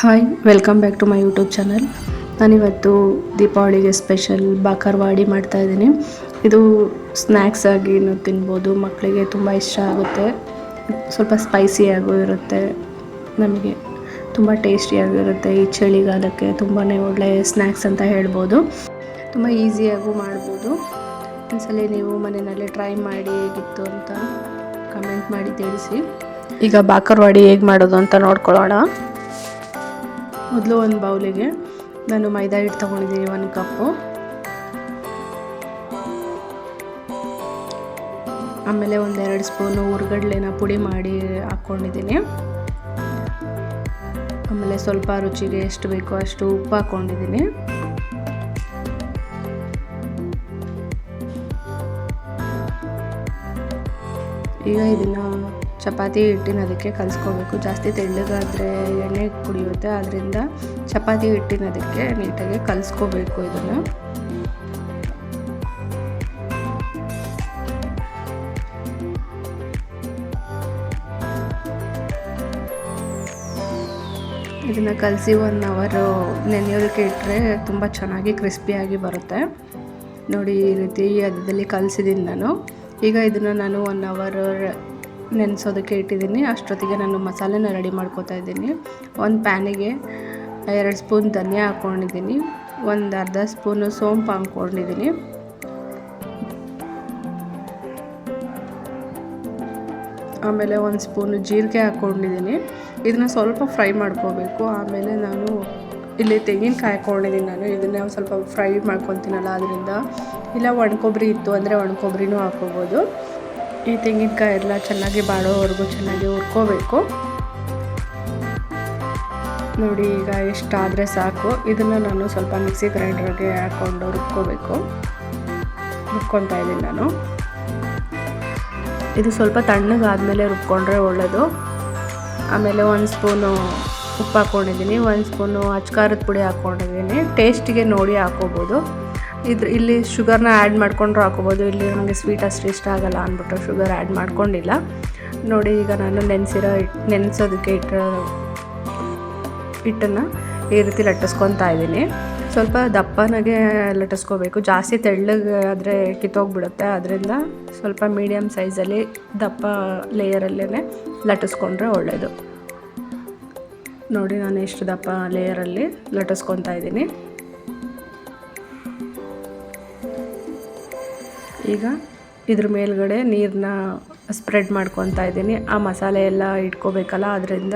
Hi welcome back to my YouTube channel ನಾನಿವತ್ತು ದೀಪಾವಳಿಗೆ special ಬಾಕರ್ವಾಡಿ ಮಾಡ್ತಾ ಇದ್ದೀನಿ. ಇದು ಸ್ನ್ಯಾಕ್ಸ್ ಆಗಿನೂ ತಿನ್ಬೋದು. ಮಕ್ಕಳಿಗೆ ತುಂಬ ಇಷ್ಟ ಆಗುತ್ತೆ. ಸ್ವಲ್ಪ ಸ್ಪೈಸಿಯಾಗೂ ಇರುತ್ತೆ. ನಮಗೆ ತುಂಬ ಟೇಸ್ಟಿಯಾಗಿರುತ್ತೆ ಈ ಚಳಿಗಾಲಕ್ಕೆ ತುಂಬಾ ಒಳ್ಳೆಯ ಸ್ನ್ಯಾಕ್ಸ್ ಅಂತ ಹೇಳ್ಬೋದು. ತುಂಬ ಈಸಿಯಾಗೂ ಮಾಡ್ಬೋದು. ಒಂದ್ಸಲ ನೀವು ಮನೆಯಲ್ಲಿ ಟ್ರೈ ಮಾಡಿ ಹೇಗಿತ್ತು ಅಂತ ಕಮೆಂಟ್ ಮಾಡಿ ತಿಳಿಸಿ. ಈಗ ಬಾಕರ್ವಾಡಿ ಹೇಗೆ ಮಾಡೋದು ಅಂತ ನೋಡ್ಕೊಳ್ಳೋಣ. ಮೊದಲು ಒಂದು ಬೌಲಿಗೆ. ನಾನು ಮೈದಾ ಹಿಟ್ಟು ತೊಗೊಂಡಿದ್ದೀನಿ ಒಂದು ಕಪ್ಪು. ಆಮೇಲೆ ಒಂದೆರಡು ಸ್ಪೂನು ಹುರ್ಗಡ್ಲೆನ ಪುಡಿ ಮಾಡಿ ಹಾಕ್ಕೊಂಡಿದ್ದೀನಿ. ಆಮೇಲೆ ಸ್ವಲ್ಪ ರುಚಿಗೆ ಎಷ್ಟು ಬೇಕೋ ಅಷ್ಟು ಉಪ್ಪು ಹಾಕ್ಕೊಂಡಿದ್ದೀನಿ. ಈಗ ಇದನ್ನು ಚಪಾತಿ ಹಿಟ್ಟಿನ ಅದಕ್ಕೆ ಕಲಿಸ್ಕೋಬೇಕು. ಜಾಸ್ತಿ ತೆಳ್ಳಗಾದರೆ ಎಣ್ಣೆ ಕುಡಿಯುತ್ತೆ. ಅದರಿಂದ ಚಪಾತಿ ಹಿಟ್ಟಿನ ಅದಕ್ಕೆ ನೀಟಾಗಿ ಕಲಿಸ್ಕೋಬೇಕು ಇದನ್ನು. ಇದನ್ನು ಕಲಸಿ ಒನ್ ಅವರು ನೆನೆಯೋದಕ್ಕೆ ಇಟ್ಟರೆ ತುಂಬ ಚೆನ್ನಾಗಿ ಕ್ರಿಸ್ಪಿಯಾಗಿ ಬರುತ್ತೆ. ನೋಡಿ ಈ ರೀತಿ ಅದರಲ್ಲಿ ಕಲಸಿದ್ದೀನಿ ನಾನು. ಈಗ ಇದನ್ನು ನಾನು ಒನ್ ಅವರ್ ನೆನೆಸೋದಕ್ಕೆ ಇಟ್ಟಿದ್ದೀನಿ. ಅಷ್ಟೊತ್ತಿಗೆ ನಾನು ಮಸಾಲೆನ ರೆಡಿ ಮಾಡ್ಕೋತಾ ಇದ್ದೀನಿ. ಒಂದು ಪ್ಯಾನಿಗೆ ಎರಡು ಸ್ಪೂನ್ ಧನಿಯಾ ಹಾಕ್ಕೊಂಡಿದ್ದೀನಿ ಒಂದು ಅರ್ಧ ಸ್ಪೂನು ಸೋಂಪು ಹಾಕ್ಕೊಂಡಿದ್ದೀನಿ ಆಮೇಲೆ ಒಂದು ಸ್ಪೂನು ಜೀರಿಗೆ ಹಾಕ್ಕೊಂಡಿದ್ದೀನಿ ಇದನ್ನ ಸ್ವಲ್ಪ ಫ್ರೈ ಮಾಡ್ಕೋಬೇಕು. ಆಮೇಲೆ ನಾನು ಇಲ್ಲಿ ತೆಂಗಿನಕಾಯಿ ಹಾಕ್ಕೊಂಡಿದ್ದೀನಿ ನಾನು. ಇದನ್ನ ಸ್ವಲ್ಪ ಫ್ರೈ ಮಾಡ್ಕೊತೀನಲ್ಲ, ಅದರಿಂದ. ಇಲ್ಲ ಒಣಕೊಬ್ಬರಿ ಇತ್ತು ಅಂದರೆ ಒಣಕೊಬ್ಬರಿನೂ ಹಾಕ್ಕೋಬೋದು. ಈ ತೆಂಗಿನಕಾಯಿ ಎಲ್ಲ ಚೆನ್ನಾಗಿ ಬಾಡೋವರೆಗೂ ಚೆನ್ನಾಗಿ ಹುರ್ಕೋಬೇಕು. ನೋಡಿ, ಈಗ ಇಷ್ಟಾದರೆ ಸಾಕು. ಇದನ್ನು ನಾನು ಸ್ವಲ್ಪ ಮಿಕ್ಸಿ ಗ್ರೈಂಡರ್ಗೆ ಹಾಕ್ಕೊಂಡು ರುಬ್ಕೋಬೇಕು ರುಬ್ಕೊತಾ ಇದ್ದೀನಿ ನಾನು. ಇದು ಸ್ವಲ್ಪ ತಣ್ಣಗಾದಮೇಲೆ ರುಬ್ಕೊಂಡ್ರೆ ಒಳ್ಳೆಯದು ಆಮೇಲೆ ಒಂದು ಸ್ಪೂನು ಉಪ್ಪು ಹಾಕ್ಕೊಂಡಿದ್ದೀನಿ ಒಂದು ಸ್ಪೂನು ಅಚ್ಕಾರದ ಪುಡಿ ಹಾಕ್ಕೊಂಡಿದ್ದೀನಿ ಟೇಸ್ಟಿಗೆ ನೋಡಿ ಹಾಕ್ಕೋಬೋದು ಇದ್ರ ಇಲ್ಲಿ ಶುಗರ್ನ ಆ್ಯಡ್ ಮಾಡ್ಕೊಂಡ್ರು ಹಾಕೋಬೋದು. ಇಲ್ಲಿ ನನಗೆ ಸ್ವೀಟ್ ಅಷ್ಟು ಇಷ್ಟ ಆಗಲ್ಲ ಅಂದ್ಬಿಟ್ಟು ಶುಗರ್ ಆ್ಯಡ್ ಮಾಡ್ಕೊಂಡಿಲ್ಲ. ನೋಡಿ ಈಗ ನಾನು ನೆನೆಸಿರೋ ನೆನೆಸೋದಕ್ಕೆ ಇಟ್ಟು ಹಿಟ್ಟನ್ನು ಈ ರೀತಿ ಲಟ್ಟಿಸ್ಕೊತಾ ಇದ್ದೀನಿ. ಸ್ವಲ್ಪ ದಪ್ಪನಾಗೆ ಲಟ್ಟಿಸ್ಕೋಬೇಕು. ಜಾಸ್ತಿ ತೆಳ್ಳಗೆ ಆದರೆ ಕಿತ್ತೋಗ್ಬಿಡುತ್ತೆ. ಅದರಿಂದ ಸ್ವಲ್ಪ ಮೀಡಿಯಮ್ ಸೈಜಲ್ಲಿ ದಪ್ಪ ಲೇಯರಲ್ಲೇ ಲಟ್ಟಿಸ್ಕೊಂಡ್ರೆ ಒಳ್ಳೆಯದು ನೋಡಿ ನಾನು ಎಷ್ಟು ದಪ್ಪ ಲೇಯರಲ್ಲಿ ಲಟ್ಟಿಸ್ಕೊತಾ ಇದ್ದೀನಿ. ಈಗ ಇದ್ರ ಮೇಲ್ಗಡೆ ನೀರನ್ನ ಸ್ಪ್ರೆಡ್ ಮಾಡ್ಕೊತಾ ಇದ್ದೀನಿ. ಆ ಮಸಾಲೆ ಎಲ್ಲ ಇಟ್ಕೋಬೇಕಲ್ಲ, ಅದರಿಂದ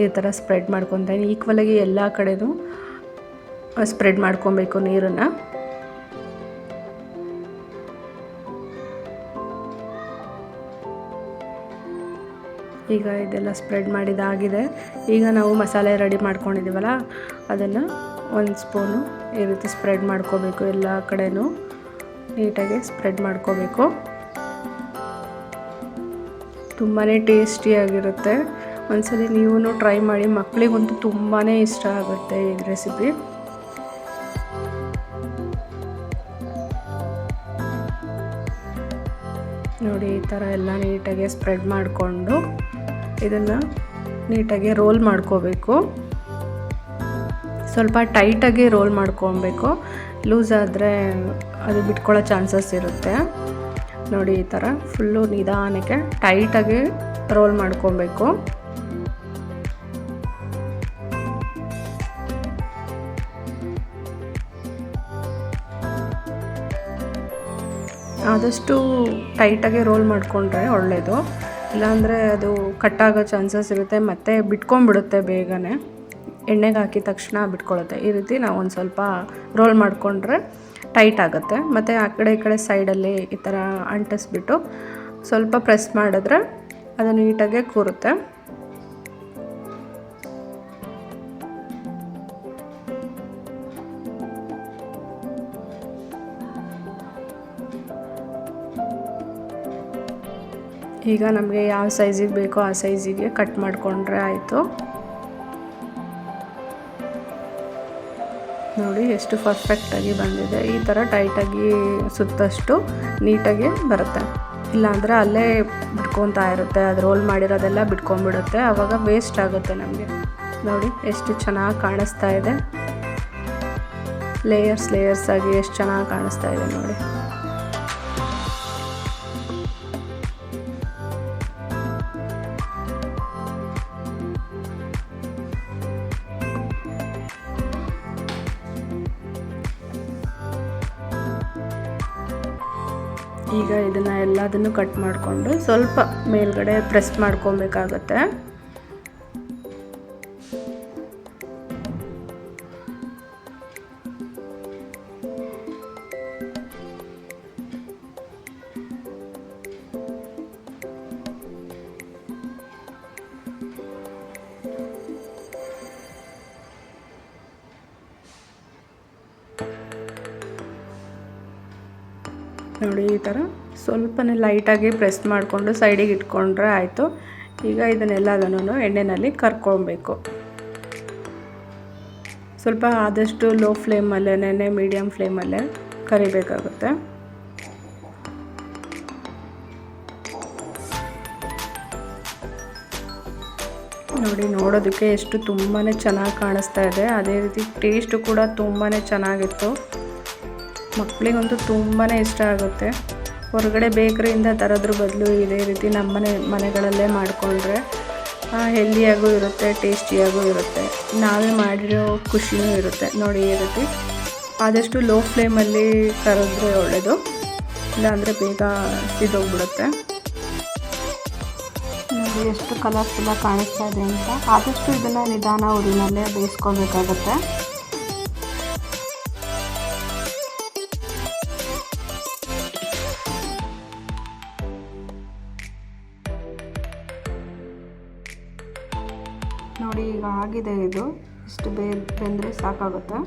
ಈ ಥರ ಸ್ಪ್ರೆಡ್ ಮಾಡ್ಕೊತಾ ಇದ್ದೀನಿ. ಈಕ್ವಲಾಗಿ ಎಲ್ಲ ಕಡೆನೂ ಸ್ಪ್ರೆಡ್ ಮಾಡ್ಕೊಬೇಕು ನೀರನ್ನು. ಈಗ ಇದೆಲ್ಲ ಸ್ಪ್ರೆಡ್ ಮಾಡಿದಾಗಿದೆ ಈಗ ನಾವು ಮಸಾಲೆ ರೆಡಿ ಮಾಡ್ಕೊಂಡಿದ್ದೀವಲ್ಲ, ಅದನ್ನು ಒಂದು ಸ್ಪೂನು ಈ ರೀತಿ ಸ್ಪ್ರೆಡ್ ಮಾಡ್ಕೋಬೇಕು ಎಲ್ಲ ಕಡೆನೂ. ನೀಟಾಗಿ ಸ್ಪ್ರೆಡ್ ಮಾಡ್ಕೋಬೇಕು. ತುಂಬಾ ಟೇಸ್ಟಿಯಾಗಿರುತ್ತೆ ಒಂದ್ಸಲಿ ನೀವು ಟ್ರೈ ಮಾಡಿ. ಮಕ್ಕಳಿಗಂತೂ ತುಂಬಾ ಇಷ್ಟ ಆಗುತ್ತೆ ಈ ರೆಸಿಪಿ. ನೋಡಿ, ಈ ಥರ ಎಲ್ಲ ನೀಟಾಗಿ ಸ್ಪ್ರೆಡ್ ಮಾಡಿಕೊಂಡು ಇದನ್ನು ನೀಟಾಗಿ ರೋಲ್ ಮಾಡ್ಕೋಬೇಕು. ಸ್ವಲ್ಪ ಟೈಟಾಗಿ ರೋಲ್ ಮಾಡ್ಕೊಬೇಕು. ಲೂಸ್ ಆದರೆ ಅದು ಬಿಟ್ಕೊಳ್ಳೋ ಚಾನ್ಸಸ್ ಇರುತ್ತೆ. ನೋಡಿ ಈ ಥರ ಫುಲ್ಲು ನಿಧಾನಕ್ಕೆ ಟೈಟಾಗಿ ರೋಲ್ ಮಾಡ್ಕೊಬೇಕು. ಆದಷ್ಟು ಟೈಟಾಗಿ ರೋಲ್ ಮಾಡಿಕೊಂಡ್ರೆ ಒಳ್ಳೆಯದು ಇಲ್ಲಾಂದರೆ ಅದು ಕಟ್ಟಾಗೋ ಚಾನ್ಸಸ್ ಇರುತ್ತೆ, ಮತ್ತು ಬಿಟ್ಕೊಂಡ್ಬಿಡುತ್ತೆ ಬೇಗನೆ. ಎಣ್ಣೆಗೆ ಹಾಕಿದ ತಕ್ಷಣ ಬಿಟ್ಕೊಳ್ಳುತ್ತೆ. ಈ ರೀತಿ ನಾವು ಒಂದು ಸ್ವಲ್ಪ ರೋಲ್ ಮಾಡಿಕೊಂಡ್ರೆ ಟೈಟ್ ಆಗುತ್ತೆ. ಮತ್ತು ಆ ಕಡೆ ಈ ಕಡೆ ಸೈಡಲ್ಲಿ ಈ ಥರ ಅಂಟಿಸ್ಬಿಟ್ಟು ಸ್ವಲ್ಪ ಪ್ರೆಸ್ ಮಾಡಿದ್ರೆ ಅದು ನೀಟಾಗೆ ಕೂರುತ್ತೆ. ಈಗ ನಮಗೆ ಯಾವ ಸೈಜಿಗೆ ಬೇಕೋ ಆ ಸೈಜಿಗೆ ಕಟ್ ಮಾಡಿಕೊಂಡ್ರೆ ಆಯಿತು. ನೋಡಿ ಎಷ್ಟು ಪರ್ಫೆಕ್ಟಾಗಿ ಬಂದಿದೆ. ಈ ಥರ ಟೈಟಾಗಿ ಸುತ್ತಷ್ಟು ನೀಟಾಗಿ ಬರುತ್ತೆ. ಇಲ್ಲಾಂದರೆ ಅಲ್ಲೇ ಬಿಟ್ಕೊತಾ ಇರುತ್ತೆ. ಅದು ರೋಲ್ ಮಾಡಿರೋದೆಲ್ಲ ಬಿಟ್ಕೊಂಡ್ಬಿಡುತ್ತೆ. ಆವಾಗ ವೇಸ್ಟ್ ಆಗುತ್ತೆ ನಮಗೆ. ನೋಡಿ ಎಷ್ಟು ಚೆನ್ನಾಗಿ ಕಾಣಿಸ್ತಾ ಇದೆ. ಲೇಯರ್ಸ್ ಲೇಯರ್ಸ್ ಆಗಿ ಎಷ್ಟು ಚೆನ್ನಾಗಿ ಕಾಣಿಸ್ತಾ ಇದೆ ನೋಡಿ. ಈಗ ಇದನ್ನು ಎಲ್ಲದನ್ನು ಕಟ್ ಮಾಡಿಕೊಂಡು ಸ್ವಲ್ಪ ಮೇಲ್ಗಡೆ ಪ್ರೆಸ್ ಮಾಡ್ಕೊಬೇಕಾಗತ್ತೆ. ನೋಡಿ ಈ ಥರ ಸ್ವಲ್ಪನೇ ಲೈಟಾಗಿ ಪ್ರೆಸ್ ಮಾಡಿಕೊಂಡು ಸೈಡಿಗೆ ಇಟ್ಕೊಂಡ್ರೆ ಆಯಿತು. ಈಗ ಇದನ್ನೆಲ್ಲದನ್ನು ಎಣ್ಣೆಯಲ್ಲಿ ಕರ್ಕೊಬೇಕು ಸ್ವಲ್ಪ ಆದಷ್ಟು ಲೋ ಫ್ಲೇಮಲ್ಲೇ ಮೀಡಿಯಮ್ ಫ್ಲೇಮಲ್ಲೇ ಕರಿಬೇಕಾಗುತ್ತೆ. ನೋಡಿ ನೋಡೋದಕ್ಕೆ ಎಷ್ಟು ತುಂಬಾ ಚೆನ್ನಾಗಿ ಕಾಣಿಸ್ತಾ ಇದೆ. ಅದೇ ರೀತಿ ಟೇಸ್ಟು ಕೂಡ ತುಂಬಾ ಚೆನ್ನಾಗಿತ್ತು. ಮಕ್ಕಳಿಗಂತೂ ತುಂಬಾ ಇಷ್ಟ ಆಗುತ್ತೆ. ಹೊರಗಡೆ ಬೇಕರಿಯಿಂದ ತರೋದ್ರ ಬದಲು ಇದೇ ರೀತಿ ನಮ್ಮ ಮನೆ, ಮನೆಗಳಲ್ಲೇ ಮಾಡಿಕೊಂಡ್ರೆ ಹೆಲ್ದಿಯಾಗೂ ಇರುತ್ತೆ, ಟೇಸ್ಟಿಯಾಗೂ ಇರುತ್ತೆ. ನಾವೇ ಮಾಡಿರೋ ಖುಷಿನೂ ಇರುತ್ತೆ. ನೋಡಿ ಈ ರೀತಿ ಆದಷ್ಟು ಲೋ ಫ್ಲೇಮಲ್ಲಿ ಕರೆದ್ರೆ ಒಳ್ಳೆಯದು ಇಲ್ಲಾಂದರೆ ಬೇಗ ಸಿದೋಗ್ಬಿಡುತ್ತೆ. ನೋಡಿ ಎಷ್ಟು ಕಲರ್ಫುಲ್ಲಾಗಿ ಕಾಣಿಸ್ತಾ ಇದೆ ಅಂತ. ಆದಷ್ಟು ಇದನ್ನು ನಿಧಾನ ಉರಿನಲ್ಲೇ ಬೇಯಿಸ್ಕೊಬೇಕಾಗತ್ತೆ. ಆಗಿದೆ ಇದು? ಇಷ್ಟು ಬೇ ಬೆಂದರೆ ಸಾಕಾಗುತ್ತೆ?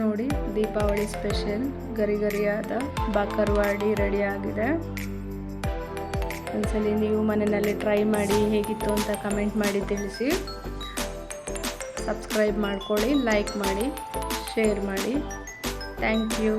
ನೋಡಿ, ದೀಪಾವಳಿ ಸ್ಪೆಷಲ್ ಗರಿ ಗರಿಯಾದ ಬಾಕರ್ವಾಡಿ ರೆಡಿ ಆಗಿದೆ. ಒಂದ್ಸಲಿ ನೀವು ಮನೆಯಲ್ಲಿ ಟ್ರೈ ಮಾಡಿ ಹೇಗಿತ್ತು ಅಂತ ಕಮೆಂಟ್ ಮಾಡಿ ತಿಳಿಸಿ. ಸಬ್ಸ್ಕ್ರೈಬ್ ಮಾಡ್ಕೊಳ್ಳಿ ಲೈಕ್ ಮಾಡಿ ಶೇರ್ ಮಾಡಿ. Thank you